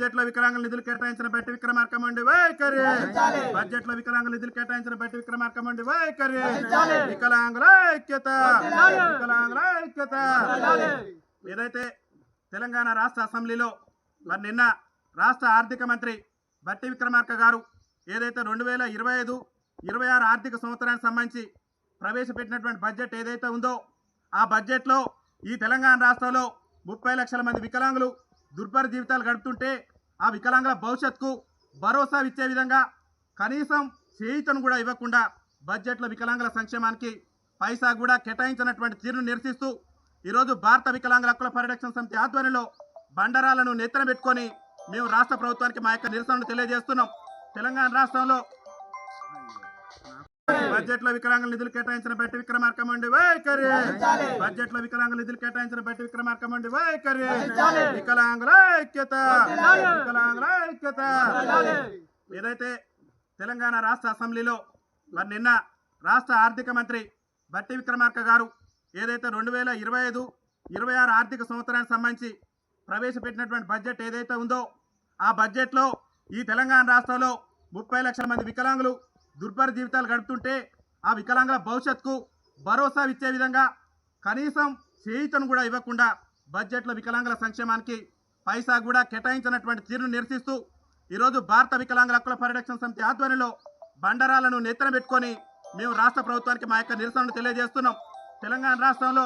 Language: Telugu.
బడ్జెట్లో వికలాంగుల నిధులు కేటాయించిన బట్టి విక్రమార్క మండి వైఖరి బడ్జెట్లో వికలాంగుల నిధులు కేటాయించిన బట్టి విక్రమార్క మండి వైఖరి వికలాంగుల ఐక్యత! వికలాంగుల ఐక్యత! ఏదైతే తెలంగాణ రాష్ట్ర అసెంబ్లీలో మరి నిన్న రాష్ట్ర ఆర్థిక మంత్రి బట్టి విక్రమార్క గారు ఏదైతే రెండు వేల ఇరవై ఐదు ఇరవై ఆరు ఆర్థిక సంవత్సరానికి సంబంధించి ప్రవేశపెట్టినటువంటి బడ్జెట్ ఏదైతే ఉందో ఆ బడ్జెట్లో ఈ తెలంగాణ రాష్ట్రంలో ముప్పై లక్షల మంది వికలాంగులు దుర్భర జీవితాలు గడుపుతుంటే ఆ వికలాంగుల భవిష్యత్తుకు భరోసా ఇచ్చే విధంగా కనీసం చేయితను కూడా ఇవ్వకుండా బడ్జెట్లో వికలాంగుల సంక్షేమానికి పైసా కూడా కేటాయించినటువంటి తీరును నిరసిస్తూ ఈరోజు భారత వికలాంగుల హక్కుల పరిరక్షణ సమితి ఆధ్వర్యంలో బండరాలను నెత్తన పెట్టుకొని మేము రాష్ట్ర ప్రభుత్వానికి మా యొక్క నిరసనను తెలియజేస్తున్నాం. తెలంగాణ రాష్ట్రంలో బడ్జెట్లో వికలాంగుల నిధులు కేటాయించిన బట్టి విక్రమార్క మండి వైఖరి బడ్జెట్లో వికలాంగుల నిధులు కేటాయించిన బట్టి విక్రమార్క మండి వైఖరి వికలాంగుల ఐక్యత. వికలాంగుల ఐక్యత. ఏదైతే తెలంగాణ రాష్ట్ర అసెంబ్లీలో మరి నిన్న రాష్ట్ర ఆర్థిక మంత్రి బట్టి విక్రమార్క గారు ఏదైతే రెండు వేల ఇరవై ఐదు ఇరవై ఆరు ఆర్థిక సంవత్సరానికి సంబంధించి ప్రవేశపెట్టినటువంటి బడ్జెట్ ఏదైతే ఉందో ఆ బడ్జెట్లో ఈ తెలంగాణ రాష్ట్రంలో ముప్పై లక్షల మంది వికలాంగులు దుర్భర జీవితాలు గడుపుతుంటే ఆ వికలాంగుల భవిష్యత్తుకు భరోసా ఇచ్చే విధంగా కనీసం చేయితను కూడా ఇవ్వకుండా బడ్జెట్లో వికలాంగుల సంక్షేమానికి పైసా కూడా కేటాయించినటువంటి తీరును నిరసిస్తూ ఈరోజు భారత వికలాంగుల హక్కుల పరిరక్షణ సమితి ఆధ్వర్యంలో బండరాలను నెత్తన పెట్టుకొని మేము రాష్ట్ర ప్రభుత్వానికి మా యొక్క నిరసనను తెలియజేస్తున్నాం. తెలంగాణ రాష్ట్రంలో